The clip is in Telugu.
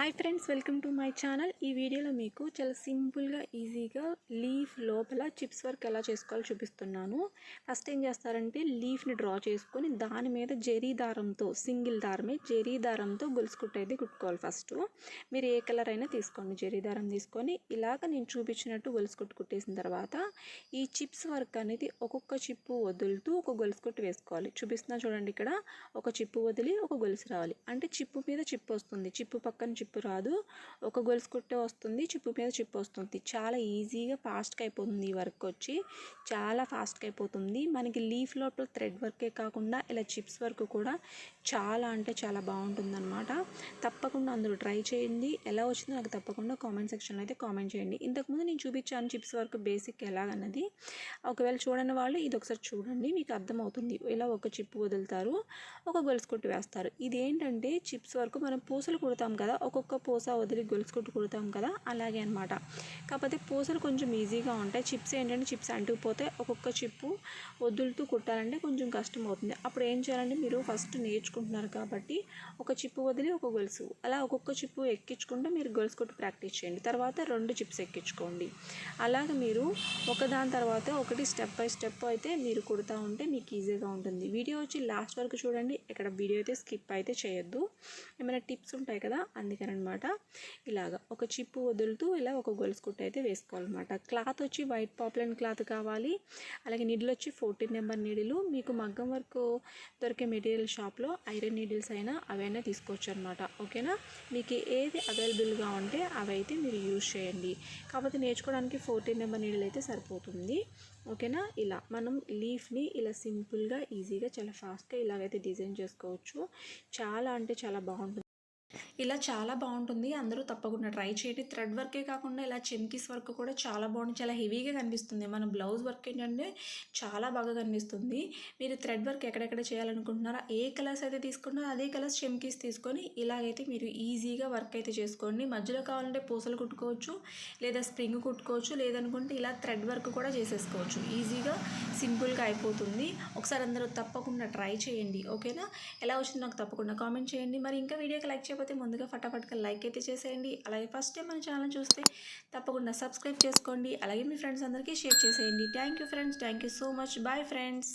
Hi friends welcome to my channel ఈ వీడియోలో మీకు చాలా సింపుల్గా ఈజీగా లీఫ్ లోపల చిప్స్ వర్క్ ఎలా చేసుకోవాలో చూపిస్తున్నాను. ఫస్ట్ ఏం చేస్తారంటే లీఫ్ని డ్రా చేసుకొని దాని మీద జరీ దారంతో సింగిల్ దారమే జరీ దారంతో గొలుసు అయితే కుట్టుకోవాలి ఫస్ట్ మీరు ఏ కలర్ అయినా తీసుకోండి జరీ దారం తీసుకొని. ఇలాగ నేను చూపించినట్టు గొలుసు కుట్టు కుట్టేసిన తర్వాత ఈ చిప్స్ వర్క్ అనేది ఒక్కొక్క చిప్పు వదులుతూ ఒక గొలుసు కుట్టు వేసుకోవాలి. చూపిస్తున్నా చూడండి ఇక్కడ ఒక చిప్పు వదిలి ఒక గొలుసు రావాలి. అంటే చిప్పు మీద చిప్పు వస్తుంది. చిప్పు పక్కన చిప్పు చిప్పు రాదు. ఒక గొలుసు కుట్టే వస్తుంది చిప్పు మీద చిప్పు వస్తుంది. చాలా ఈజీగా ఫాస్ట్గా అయిపోతుంది ఈ వర్క్ వచ్చి. చాలా ఫాస్ట్గా అయిపోతుంది. మనకి లీఫ్ లోపల థ్రెడ్ వర్కే కాకుండా ఇలా చిప్స్ వర్క్ కూడా చాలా అంటే చాలా బాగుంటుందన్నమాట. తప్పకుండా అందరూ ట్రై చేయండి. ఎలా వచ్చిందో నాకు తప్పకుండా కామెంట్ సెక్షన్లో అయితే కామెంట్ చేయండి. ఇంతకుముందు నేను చూపించాను చిప్స్ వర్క్ బేసిక్ ఎలాగన్నది. ఒకవేళ చూడని వాళ్ళు ఇది ఒకసారి చూడండి మీకు అర్థమవుతుంది. ఇలా ఒక చిప్పు వదులుతారు ఒక గొలుసు కొట్టి వేస్తారు. ఇదేంటంటే చిప్స్ వరకు మనం పూసలు కుడతాం కదా ఒక ఒక్కొక్క పూస వదిలి గొలుసు కొట్టు కుడతాం కదా అలాగే అనమాట కాకపోతే పూసలు కొంచెం ఈజీగా ఉంటాయి. చిప్స్ ఏంటంటే చిప్స్ అంటుకుపోతే ఒక్కొక్క చిప్పు వదులుతూ కుట్టాలంటే కొంచెం కష్టం అవుతుంది అప్పుడు ఏం చేయాలంటే మీరు ఫస్ట్ నేర్చుకుంటున్నారు కాబట్టి ఒక చిప్పు వదిలి ఒక గొలుసు. అలా ఒక్కొక్క చిప్పు ఎక్కించుకుంటే మీరు గొలుసు కొట్టు ప్రాక్టీస్ చేయండి. తర్వాత రెండు చిప్స్ ఎక్కించుకోండి. అలాగ మీరు ఒకదాని తర్వాత ఒకటి స్టెప్ బై స్టెప్ అయితే మీరు కుడతా ఉంటే మీకు ఈజీగా ఉంటుంది. వీడియో వచ్చి లాస్ట్ వరకు చూడండి. ఇక్కడ వీడియో అయితే స్కిప్ అయితే చేయొద్దు. ఏమైనా టిప్స్ ఉంటాయి కదా అందుకని అందుకనమాట ఇలాగ ఒక చిప్పు వదులుతూ ఇలా ఒక గొలుసు కుట్టు అయితే వేసుకోవాలన్నమాట క్లాత్ వచ్చి వైట్ పాపులర్ క్లాత్ కావాలి. అలాగే నీడిల్ వచ్చి ఫోర్టీన్ నెంబర్ నీడిలు. మీకు మగ్గం వరకు దొరికే మెటీరియల్ షాప్లో ఐరన్ నీడిల్స్ అయినా అవైనా తీసుకోవచ్చు అనమాట ఓకేనా? మీకు ఏది అవైలబుల్గా ఉంటే అవైతే మీరు యూజ్ చేయండి. కాకపోతే నేర్చుకోవడానికి ఫోర్టీన్ నెంబర్ నీడిల్ అయితే సరిపోతుంది. ఓకేనా? ఇలా మనం లీఫ్ని ఇలా సింపుల్గా ఈజీగా చాలా ఫాస్ట్గా ఇలాగైతే డిజైన్ చేసుకోవచ్చు. చాలా అంటే చాలా బాగుంటుంది. ఇలా చాలా బాగుంటుంది. అందరూ తప్పకుండా ట్రై చేయండి. థ్రెడ్ వర్కే కాకుండా ఇలా చెమ్కీస్ వర్క్ కూడా చాలా బాగుంది చాలా హెవీగా కనిపిస్తుంది. మన బ్లౌజ్ వర్క్ ఏంటంటే చాలా బాగా కనిపిస్తుంది. మీరు థ్రెడ్ వర్క్ ఎక్కడెక్కడ చేయాలనుకుంటున్నారో ఏ కలర్స్ అయితే తీసుకున్నారో అదే కలర్స్ చెమ్కీస్ తీసుకొని ఇలాగైతే మీరు ఈజీగా వర్క్ అయితే చేసుకోండి. మధ్యలో కావాలంటే పూసలు కుట్టుకోవచ్చు లేదా స్ప్రింగ్ కుట్టుకోవచ్చు లేదనుకుంటే ఇలా థ్రెడ్ వర్క్ కూడా చేసేసుకోవచ్చు. ఈజీగా సింపుల్గా అయిపోతుంది. ఒకసారి అందరూ తప్పకుండా ట్రై చేయండి. ఓకేనా? ఎలా వచ్చిందో నాకు తప్పకుండా కామెంట్ చేయండి. మరి ఇంకా వీడియోకి లైక్ చేయకపోతే ముందుగా ఫటాఫట్గా లైక్ అయితే చేసేయండి. అలాగే ఫస్ట్ టైం మన ఛానల్ చూస్తే తప్పకుండా సబ్స్క్రైబ్ చేసుకోండి. అలాగే మీ ఫ్రెండ్స్ అందరికీ షేర్ చేసేయండి. Thank you friends. Thank you so much. Bye friends.